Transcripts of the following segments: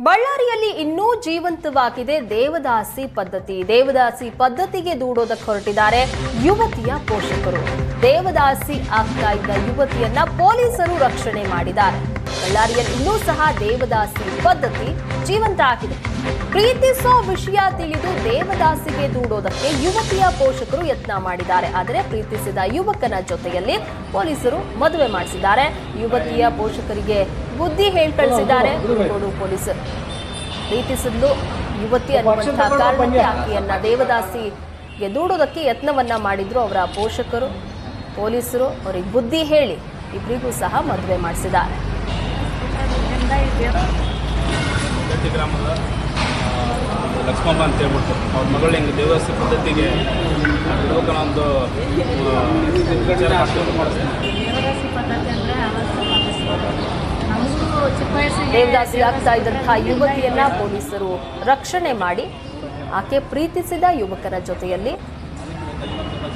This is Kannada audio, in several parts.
ಬಳ್ಳಾರಿಯಲ್ಲಿ ಇನ್ನೂ ಜೀವಂತವಾಗಿದೆ ದೇವದಾಸಿ ಪದ್ಧತಿ. ದೇವದಾಸಿ ಪದ್ಧತಿಗೆ ದೂಡೋದಕ್ಕೆ ಹೊರಟಿದ್ದಾರೆ ಯುವತಿಯ ಪೋಷಕರು. ದೇವದಾಸಿ ಆಗ್ತಾ ಇದ್ದ ಯುವತಿಯನ್ನ ಪೊಲೀಸರು ರಕ್ಷಣೆ ಮಾಡಿದ್ದಾರೆ. ಬಳ್ಳಾರಿಯಲ್ಲಿ ಇನ್ನೂ ಸಹ ದೇವದಾಸಿ ಪದ್ಧತಿ ಜೀವಂತ ಆಗಿದೆ. ಪ್ರೀತಿಸೋ ವಿಷಯ ತಿಳಿದು ದೇವದಾಸಿಗೆ ದೂಡೋದಕ್ಕೆ ಯುವತಿಯ ಪೋಷಕರು ಯತ್ನ ಮಾಡಿದ್ದಾರೆ. ಆದರೆ ಪ್ರೀತಿಸಿದ ಯುವಕನ ಜೊತೆಯಲ್ಲಿ ಪೊಲೀಸರು ಮದುವೆ ಮಾಡಿಸಿದ್ದಾರೆ. ಯುವತಿಯ ಪೋಷಕರಿಗೆ ಬುದ್ಧಿ ಹೇಳ್ಕಳಿಸಿದ್ದಾರೆ ಪೊಲೀಸರು ಪ್ರೀತಿಸಿದ್ಲು ಯುವತಿ ಅನ್ನುವಂತಹ ಕಾರಣಕ್ಕೆ ಆಕೆಯನ್ನ ದೇವದಾಸಿಗೆ ದೂಡೋದಕ್ಕೆ ಯತ್ನವನ್ನ ಮಾಡಿದ್ರು ಅವರ ಪೋಷಕರು, ಪೊಲೀಸರು. ಅವರಿಗೆ ಬುದ್ಧಿ ಹೇಳಿ ಇಬ್ಬರಿಗೂ ಸಹ ಮದುವೆ ಮಾಡಿಸಿದ್ದಾರೆ. ಗಟ್ಟಿ ಗ್ರಾಮದ ಲಕ್ಷ್ಮಮ್ಮ ಅಂತ ಹೇಳ್ಬಿಟ್ಟು ಅವ್ರ ಮಗಳು ಹಿಂಗೆ ದೇವಸ್ಥ ಪದ್ಧತಿಗೆ ಲೋಕನ ಒಂದು ದೇವದಾಸಿ ಆಗ್ತಾ ಇದ್ದಂತಹ ಯುವತಿಯನ್ನ ಪೊಲೀಸರು ರಕ್ಷಣೆ ಮಾಡಿ ಆಕೆ ಪ್ರೀತಿಸಿದ ಯುವಕರ ಜೊತೆಯಲ್ಲಿ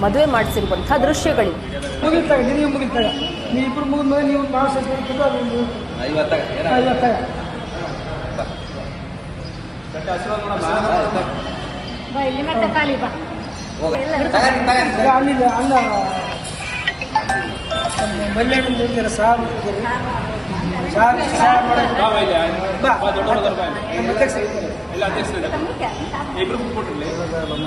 ಮದುವೆ ಮಾಡಿಸಿರುವಂತಹ ದೃಶ್ಯಗಳಿವೆ ಮುಗಿತಾಗ ನಿನಗೆ ಮುಗಿತಾಗ ನೀ ಇಬ್ರು ಮುಗಿದ್ಮೇಲೆ ನೀವು ನಾವು ಸೇರ್ಕೊಂಡು ಐವತ್ತಾಗ ಅಲ್ಲ ಸಾರ್ ಸಾರ್ ಸಾರ್ ಬಾ. ಬಾ ದೊಡ್ಡವ್ರು ಬಾ ಇಲ್ಲಿ. ಅಧ್ಯಕ್ಷ ಇದ್ದಾರೆ. ಇಲ್ಲ.